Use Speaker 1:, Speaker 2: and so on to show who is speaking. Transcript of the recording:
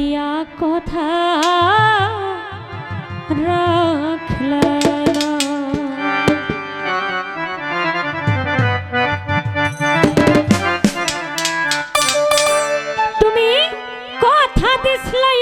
Speaker 1: দিয়া কথা রাখলা তুমি কথা দিসলাই